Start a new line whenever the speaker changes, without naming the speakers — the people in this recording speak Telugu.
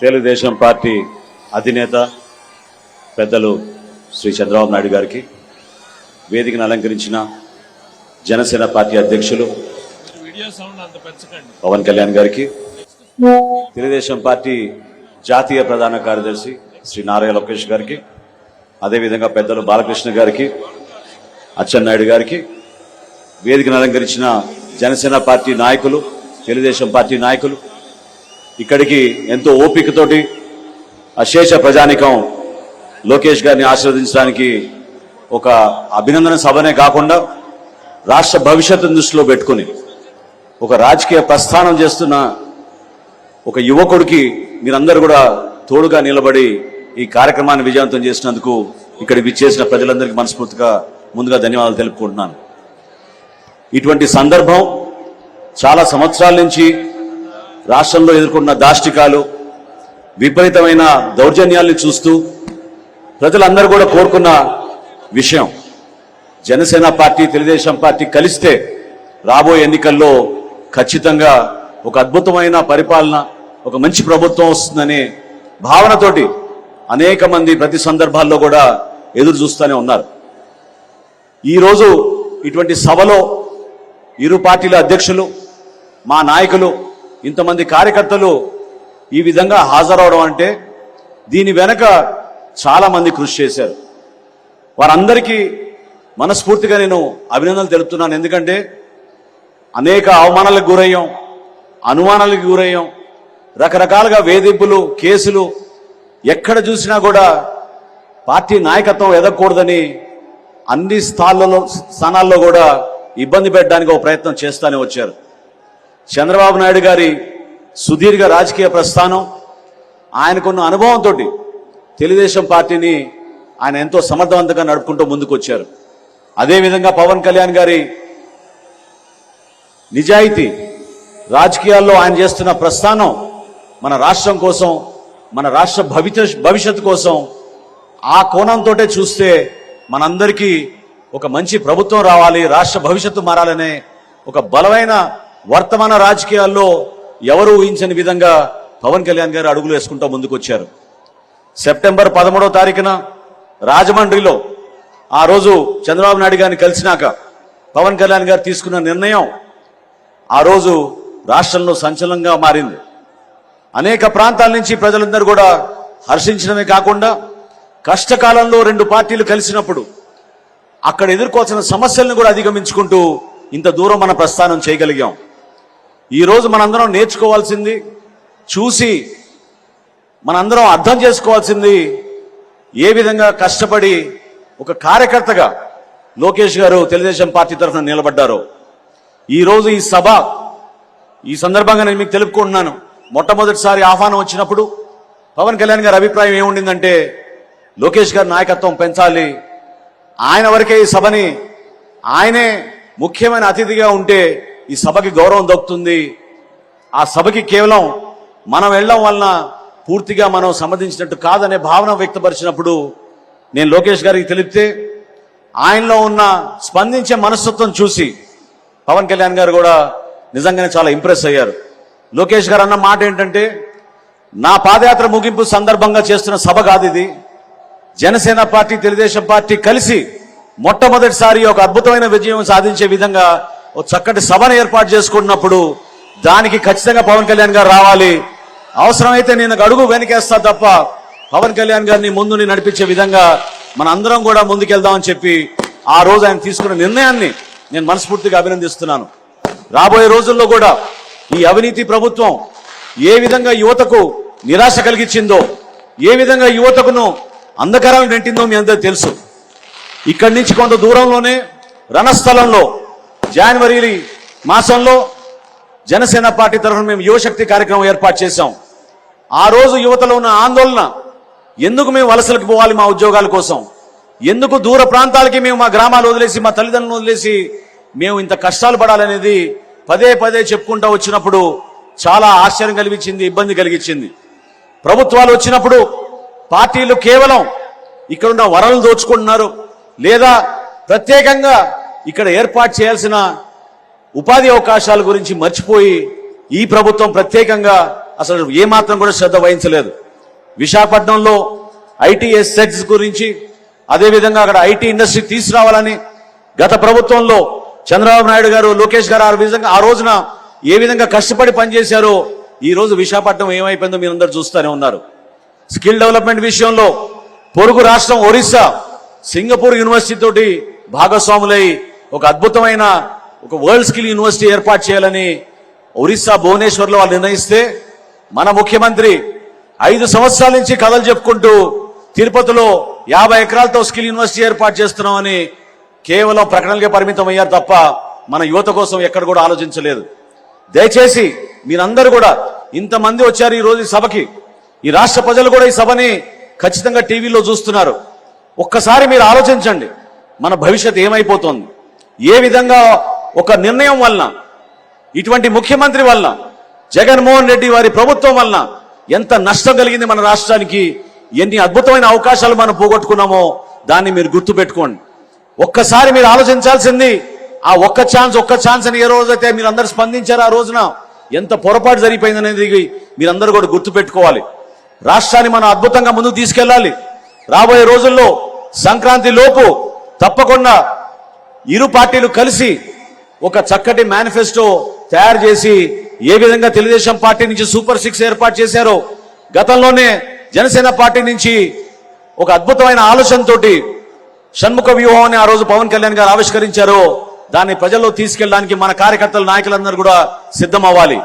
తెలుగుదేశం పార్టీ అధినేత పెద్దలు శ్రీ చంద్రబాబు నాయుడు గారికి వేదికను అలంకరించిన జనసేన పార్టీ అధ్యక్షులు పవన్ కళ్యాణ్ గారికి తెలుగుదేశం పార్టీ జాతీయ ప్రధాన కార్యదర్శి శ్రీ నారాయణ లోకేష్ గారికి అదేవిధంగా పెద్దలు బాలకృష్ణ గారికి అచ్చెన్నాయుడు గారికి వేదికను అలంకరించిన జనసేన పార్టీ నాయకులు తెలుగుదేశం పార్టీ నాయకులు ఇక్కడికి ఎంతో ఓపికతోటి అశేష ప్రజానికం లోకేష్ గారిని ఆశీర్వదించడానికి ఒక అభినందన సభనే కాకుండా రాష్ట్ర భవిష్యత్తును దృష్టిలో పెట్టుకుని ఒక రాజకీయ ప్రస్థానం చేస్తున్న ఒక యువకుడికి మీరందరూ కూడా తోడుగా నిలబడి ఈ కార్యక్రమాన్ని విజయవంతం చేసినందుకు ఇక్కడ విచ్చేసిన ప్రజలందరికీ మనస్ఫూర్తిగా ముందుగా ధన్యవాదాలు తెలుపుకుంటున్నాను. ఇటువంటి సందర్భం చాలా సంవత్సరాల నుంచి రాష్ట్రంలో ఎదుర్కొన్న దాష్టికాలు విపరీతమైన దౌర్జన్యాల్ని చూస్తూ ప్రజలందరూ కూడా కోరుకున్న విషయం జనసేన పార్టీ తెలుగుదేశం పార్టీ కలిస్తే రాబోయే ఎన్నికల్లో ఖచ్చితంగా ఒక అద్భుతమైన పరిపాలన ఒక మంచి ప్రభుత్వం వస్తుందనే భావనతోటి అనేక మంది ప్రతి సందర్భాల్లో కూడా ఎదురు చూస్తూనే ఉన్నారు. ఈరోజు ఇటువంటి సభలో ఇరు పార్టీల అధ్యక్షులు మా నాయకులు ఇంతమంది కార్యకర్తలు ఈ విధంగా హాజరవడం అంటే దీని వెనక చాలామంది కృషి చేశారు. వారందరికీ మనస్ఫూర్తిగా నేను అభినందనలు తెలుపుతున్నాను. ఎందుకంటే అనేక అవమానాలకు గురయ్యాం అనుమానాలకు గురయ్యాం రకరకాలుగా వేధింపులు కేసులు ఎక్కడ చూసినా కూడా పార్టీ నాయకత్వం ఎదగకూడదని అన్ని స్థానాల్లో స్థానాల్లో కూడా ఇబ్బంది పెట్టడానికి ఒక ప్రయత్నం చేస్తూనే వచ్చారు. చంద్రబాబు నాయుడు గారి సుదీర్ఘ రాజకీయ ప్రస్థానం ఆయనకున్న అనుభవంతో తెలుగుదేశం పార్టీని ఆయన ఎంతో సమర్థవంతంగా నడుపుకుంటూ ముందుకొచ్చారు. అదేవిధంగా పవన్ కళ్యాణ్ గారి నిజాయితీ రాజకీయాల్లో ఆయన చేస్తున్న ప్రస్థానం మన రాష్ట్రం కోసం మన రాష్ట్ర భవిష్యత్ భవిష్యత్తు కోసం ఆ కోణంతో చూస్తే మనందరికీ ఒక మంచి ప్రభుత్వం రావాలి రాష్ట్ర భవిష్యత్తు మారాలనే ఒక బలమైన వర్తమాన రాజకీయాల్లో ఎవరు ఊహించని విధంగా పవన్ కళ్యాణ్ గారు అడుగులు వేసుకుంటూ ముందుకొచ్చారు. సెప్టెంబర్ పదమూడవ తారీఖున రాజమండ్రిలో ఆ రోజు చంద్రబాబు నాయుడు గారిని కలిసినాక పవన్ కళ్యాణ్ గారు తీసుకున్న నిర్ణయం ఆ రోజు రాష్ట్రంలో సంచలనంగా మారింది. అనేక ప్రాంతాల నుంచి ప్రజలందరూ కూడా హర్షించడమే కాకుండా కష్టకాలంలో రెండు పార్టీలు కలిసినప్పుడు అక్కడ ఎదుర్కోవాల్సిన సమస్యలను కూడా అధిగమించుకుంటూ ఇంత దూరం మన ప్రస్థానం చేయగలిగాం. ఈరోజు మనందరం నేర్చుకోవాల్సింది చూసి మనందరం అర్థం చేసుకోవాల్సింది ఏ విధంగా కష్టపడి ఒక కార్యకర్తగా లోకేష్ గారు తెలుగుదేశం పార్టీ తరఫున నిలబడ్డారు. ఈరోజు ఈ సభ ఈ సందర్భంగా నేను మీకు తెలుపుకుంటున్నాను. మొట్టమొదటిసారి ఆహ్వానం వచ్చినప్పుడు పవన్ కళ్యాణ్ గారి అభిప్రాయం ఏముండిందంటే లోకేష్ గారి నాయకత్వం పెంచాలి. ఆయన వరకే ఈ సభని ఆయనే ముఖ్యమైన అతిథిగా ఉంటే ఈ సభకి గౌరవం దక్కుతుంది. ఆ సభకి కేవలం మనం వెళ్ళడం వలన పూర్తిగా మనం సంబంధించినట్టు కాదనే భావన వ్యక్తపరిచినప్పుడు నేను లోకేష్ గారికి తెలిపితే ఆయనలో ఉన్న స్పందించే మనస్తత్వం చూసి పవన్ కళ్యాణ్ గారు కూడా నిజంగానే చాలా ఇంప్రెస్ అయ్యారు. లోకేష్ గారు అన్న మాట ఏంటంటే నా పాదయాత్ర ముగింపు సందర్భంగా చేస్తున్న సభ కాదు ఇది. జనసేన పార్టీ తెలుగుదేశం పార్టీ కలిసి మొట్టమొదటిసారి ఒక అద్భుతమైన విజయం సాధించే విధంగా ఒక చక్కటి సభను ఏర్పాటు చేసుకున్నప్పుడు దానికి ఖచ్చితంగా పవన్ కళ్యాణ్ గారు రావాలి. అవసరమైతే నేను అడుగు వెనకేస్తా తప్ప పవన్ కళ్యాణ్ గారిని ముందుని నడిపించే విధంగా మన అందరం కూడా ముందుకెళ్దామని చెప్పి ఆ రోజు ఆయన తీసుకున్న నిర్ణయాన్ని నేను మనస్ఫూర్తిగా అభినందిస్తున్నాను. రాబోయే రోజుల్లో కూడా ఈ అవినీతి ప్రభుత్వం ఏ విధంగా యువతకు నిరాశ కలిగించిందో ఏ విధంగా యువతకును అంధకారాలు నెంటిందో మీ అందరూ తెలుసు. ఇక్కడి నుంచి కొంత దూరంలోనే రణస్థలంలో జనవరి మాసంలో జనసేన పార్టీ తరఫున మేము యువశక్తి కార్యక్రమం ఏర్పాటు చేశాం. ఆ రోజు యువతలో ఉన్న ఆందోళన ఎందుకు మేము వలసలకు పోవాలి మా ఉద్యోగాల కోసం? ఎందుకు దూర ప్రాంతాలకి మేము మా గ్రామాలు వదిలేసి మా తల్లిదండ్రులు వదిలేసి మేము ఇంత కష్టాలు పడాలనేది పదే పదే చెప్పుకుంటూ వచ్చినప్పుడు చాలా ఆశ్చర్యం కలిగించింది ఇబ్బంది కలిగించింది. ప్రభుత్వాలు వచ్చినప్పుడు పార్టీలు కేవలం ఇక్కడున్న వరలు దోచుకుంటున్నారు. లేదా ప్రత్యేకంగా ఇక్కడ ఏర్పాటు చేయాల్సిన ఉపాధి అవకాశాల గురించి మర్చిపోయి ఈ ప్రభుత్వం ప్రత్యేకంగా అసలు ఏమాత్రం కూడా శ్రద్ధ వహించలేదు. విశాఖపట్నంలో ఐటీ సెట్స్ గురించి అదేవిధంగా అక్కడ ఐటీ ఇండస్ట్రీ తీసుకురావాలని గత ప్రభుత్వంలో చంద్రబాబు నాయుడు గారు లోకేష్ గారు ఆ విధంగా ఆ రోజున ఏ విధంగా కష్టపడి పనిచేశారో ఈ రోజు విశాఖపట్నం ఏమైపోయిందో మీరందరూ చూస్తూనే ఉన్నారు. స్కిల్ డెవలప్మెంట్ విషయంలో పొరుగు రాష్ట్రం ఒరిస్సా సింగపూర్ యూనివర్సిటీ తోటి భాగస్వాములై ఒక అద్భుతమైన ఒక వరల్డ్ స్కిల్ యూనివర్సిటీ ఏర్పాటు చేయాలని ఒరిస్సా భువనేశ్వర్లో వాళ్ళు నిర్ణయిస్తే మన ముఖ్యమంత్రి ఐదు సంవత్సరాల నుంచి కథలు చెప్పుకుంటూ తిరుపతిలో యాభై ఎకరాలతో స్కిల్ యూనివర్సిటీ ఏర్పాటు చేస్తున్నామని కేవలం ప్రకటనలకే పరిమితం అయ్యారు తప్ప మన యువత కోసం ఎక్కడ కూడా ఆలోచించలేదు. దయచేసి మీరందరూ కూడా ఇంతమంది వచ్చారు ఈ రోజు ఈ సభకి. ఈ రాష్ట్ర ప్రజలు కూడా ఈ సభని ఖచ్చితంగా టీవీలో చూస్తున్నారు. ఒక్కసారి మీరు ఆలోచించండి. మన భవిష్యత్ ఏమైపోతుంది? ఏ విధంగా ఒక నిర్ణయం వలన ఇటువంటి ముఖ్యమంత్రి వలన జగన్మోహన్ రెడ్డి వారి ప్రభుత్వం వలన ఎంత నష్టం కలిగింది మన రాష్ట్రానికి ఎన్ని అద్భుతమైన అవకాశాలు మనం పోగొట్టుకున్నామో దాన్ని మీరు గుర్తుపెట్టుకోండి. ఒక్కసారి మీరు ఆలోచించాల్సింది ఆ ఒక్క ఛాన్స్ ఒక్క ఛాన్స్ అని ఏ రోజైతే మీరు అందరు స్పందించారు ఆ రోజున ఎంత పొరపాటు జరిగిపోయింది అనేది మీరందరూ కూడా గుర్తుపెట్టుకోవాలి. రాష్ట్రాన్ని మనం అద్భుతంగా ముందుకు తీసుకెళ్ళాలి. రాబోయే రోజుల్లో సంక్రాంతి లోపు తప్పకుండా ఇరు పార్టీలు కలిసి ఒక చక్కటి మేనిఫెస్టో తయారు చేసి ఏ విధంగా తెలుగుదేశం పార్టీ నుంచి సూపర్ సిక్స్ ఏర్పాటు చేశారో గతంలోనే జనసేన పార్టీ నుంచి ఒక అద్భుతమైన ఆలోచనతోటి షణ్ముఖ వ్యూహాన్ని ఆ రోజు పవన్ కళ్యాణ్ గారు ఆవిష్కరించారో దాన్ని ప్రజల్లో తీసుకెళ్ళడానికి మన కార్యకర్తలు నాయకులందరూ కూడా సిద్ధం అవ్వాలి